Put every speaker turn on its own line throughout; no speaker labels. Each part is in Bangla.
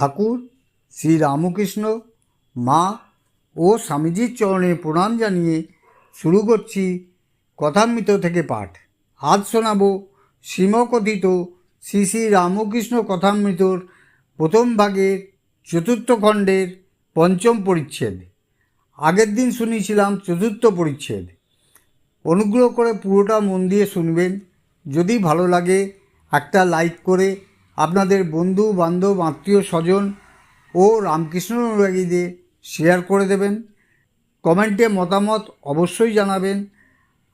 ঠাকুর, শ্রী রামকৃষ্ণ, মা ও স্বামীজির চরণে প্রণাম জানিয়ে শুরু করছি কথামৃত থেকে পাঠ। আজ শোনাব শ্রীমকথিত শ্রী শ্রী রামকৃষ্ণ কথামৃতর প্রথম ভাগের চতুর্থ খণ্ডের পঞ্চম পরিচ্ছেদ। আগের দিন শুনিয়েছিলাম চতুর্থ পরিচ্ছেদ। অনুগ্রহ করে পুরোটা মন দিয়ে শুনবেন। যদি ভালো লাগে একটা লাইক করে আপনাদের বন্ধু, বান্ধব, আত্মীয়, স্বজন ও রামকৃষ্ণ অনুরাগীদের শেয়ার করে দেবেন। কমেন্টে মতামত অবশ্যই জানাবেন।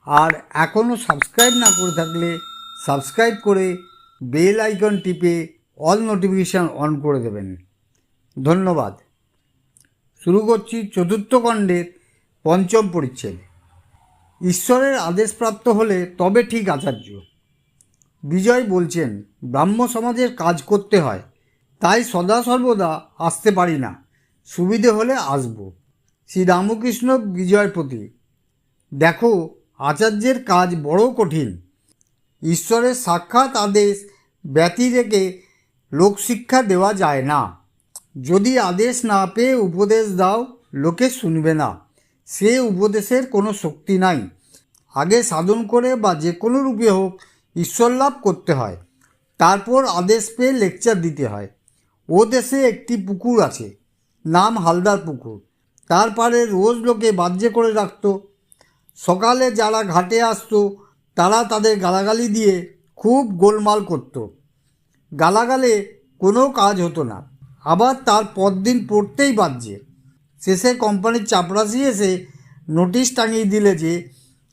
আর এখনও সাবস্ক্রাইব না করে থাকলে সাবস্ক্রাইব করে বেল আইকন টিপে অল নোটিফিকেশান অন করে দেবেন। ধন্যবাদ। শুরু করছি চতুর্থ খণ্ডের পঞ্চম পরিচ্ছেদ। ঈশ্বরের আদেশপ্রাপ্ত হলে তবে ঠিক আচার্য। বিজয় বলছেন, ব্রাহ্ম সমাজের কাজ করতে হয়, তাই সদা সর্বদা আসতে পারি না, সুবিধে হলে আসব। শ্রী রামকৃষ্ণ বিজয় প্রতি দেখো, আচার্যের কাজ বড় কঠিন। ঈশ্বরের সাক্ষাৎ আদেশ ব্যতি রেখে লোকশিক্ষা দেওয়া যায় না। যদি আদেশ না পেয়ে উপদেশ দাও, লোকে শুনবে না। সে উপদেশের কোনো শক্তি নাই। আগে সাধন করে বা যে কোনো রূপে হোক ঈশ্বর লাভ করতে হয়। তারপর আদেশ পেয়ে লেকচার দিতে হয়। ও দেশে একটি পুকুর আছে, নাম হালদার পুকুর। তার পারে রোজ লোকে বাহ্য করে রাখত। সকালে যারা ঘাটে আসতো, তারা তাদের গালাগালি দিয়ে খুব গোলমাল করত। গালাগালে কোনো কাজ হতো না। আবার তার পরদিন পড়তেই বাজছে শেষে কোম্পানির চাপরাশি এসে নোটিশ টাঙিয়ে দিলে যে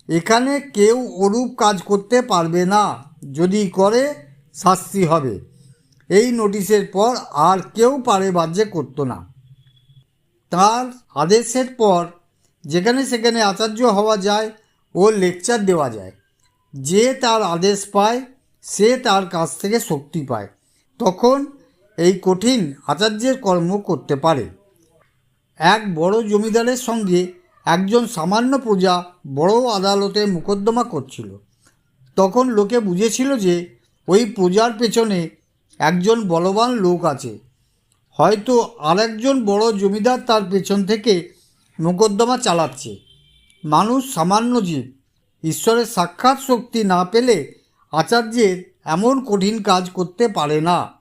এখানে কেউ ওরূপ কাজ করতে পারবে না। যদি করে, শাস্তি হবে। এই নোটিশের পর আর কেউ পারে বাহ্য করতো না। তার আদেশের পর যেখানে সেখানে আচার্য হওয়া যায় ও লেকচার দেওয়া যায়। যে তার আদেশ পায়, সে তার কাছ থেকে শক্তি পায়। তখন এই কঠিন আচার্যের কর্ম করতে পারে। এক বড় জমিদারের সঙ্গে একজন সামান্য প্রজা বড় আদালতে মোকদ্দমা করছিল। তখন লোকে বুঝেছিল যে ওই প্রজার পেছনে একজন বলবান লোক আছে। হয়তো আরেকজন বড় জমিদার তার পেছন থেকে মোকদ্দমা চালাচ্ছে। মানুষ সামান্য জীব। ঈশ্বরের সাক্ষাৎ শক্তি না পেলে আচার্যের এমন কঠিন কাজ করতে পারে না।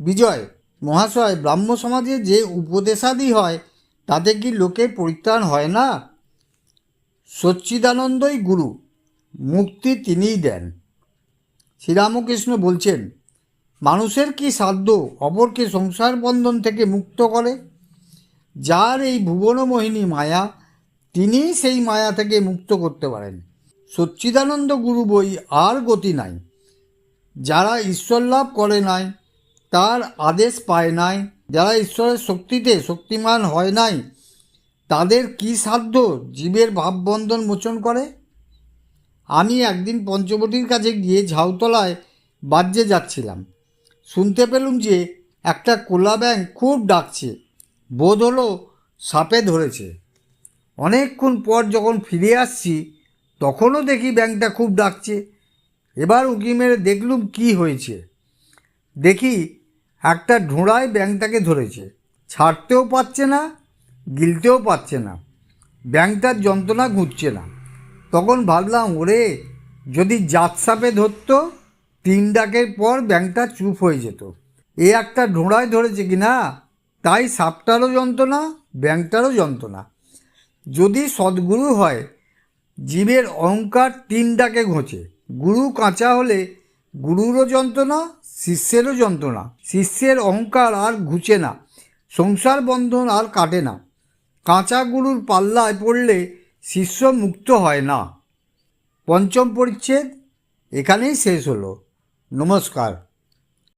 বিজয়, মহাশয় ব্রাহ্ম সমাজে যে উপদেশাদি হয় তাতে কি লোকে পরিত্রাণ হয় না? সচ্চিদানন্দই গুরু, মুক্তি তিনিই দেন। শ্রীরামকৃষ্ণ বলছেন, মানুষের কি সাধ্য অপরকে সংসার বন্ধন থেকে মুক্ত করে? যার এই ভুবনমোহিনী মায়া তিনি সেই মায়া থেকে মুক্ত করতে পারেন। সচ্চিদানন্দ গুরু বই আর গতি নাই। যারা ঈশ্বর লাভ করে নাই, তার আদেশ পায় নাই। যারা ঈশ্বরের শক্তিতে শক্তিমান হয় নাই, তাদের কি সাধ্য জীবের ভাববন্ধন মোচন করে? আমি একদিন পঞ্চবটির কাছে গিয়ে ঝাউতলায় বাজ্যে যাচ্ছিলাম। শুনতে পেলুম যে একটা কোলা ব্যাং খুব ডাকছে, বোধ হলো সাপে ধরেছে। অনেকক্ষণ পর যখন ফিরে আসছি, তখনও দেখি ব্যাংকটা খুব ডাকছে। এবার উঁকি মেরে দেখলুম কি হয়েছে। দেখি একটা ঢোঁড়ায় ব্যাংকটাকে ধরেছে। ছাড়তেও পারছে না, গিলতেও পারছে না। ব্যাংকটার যন্ত্রণা ঘুরছে না। তখন ভাবলাম, ওরে, যদি জাত সাপে ধরতো, তিন ডাকের পর ব্যাংকটা চুপ হয়ে যেত। এ একটা ঢোঁড়ায় ধরেছে কি না তাই সাপটারও যন্ত্রণা ব্যাংকটারও যন্ত্রণা। যদি সদ্গুরু হয়, জীবের অহংকার তিন ডাকে ঘোঁচে। গুরু কাঁচা হলে গুরুরও যন্ত্রণা, শিষ্যেরও যন্ত্রণা। শিষ্যের অহংকার আর ঘুচে না। সংসার বন্ধন আর কাটে না। কাঁচা গুরুর পাল্লায় পড়লে শিষ্য মুক্ত হয় না। পঞ্চম পরিচ্ছেদ, এখানেই শেষ হলো। নমস্কার।